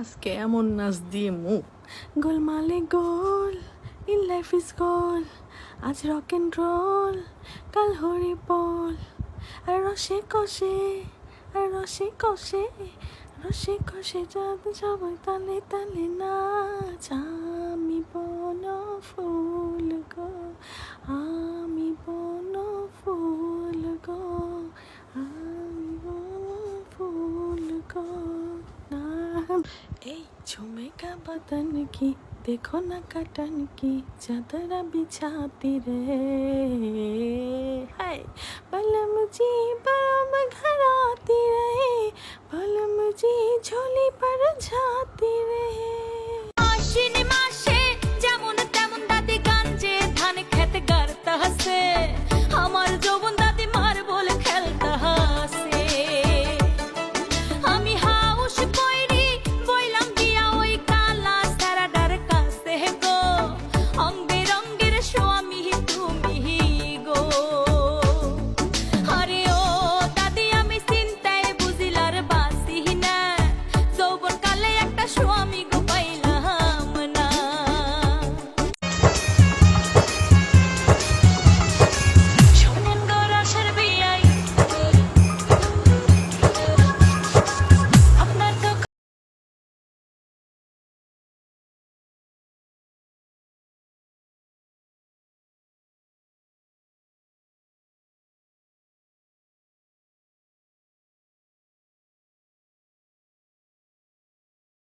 আজকে এমন নাচ দিয়ে মুখ গোলমালে গোল, ইন লাইফ ইজ গোল, আজ রক এন্ড রোল কাল হরি বল। আর রসে কষে, আর রসে কষে রসে কষে যাদ সবাই তালে তালে নাচ। আমি বন ফুল গো, আমি বন ফুল গো, আমি বন ফুল গো। नाम এই ঝুমেকা বদন কি? দেখো না কাটন কি? চাদরা বিছাতি রে। হাই বলম জি বাম ঘরাতি রে। বলম জি ঝোলি পর ঝাতি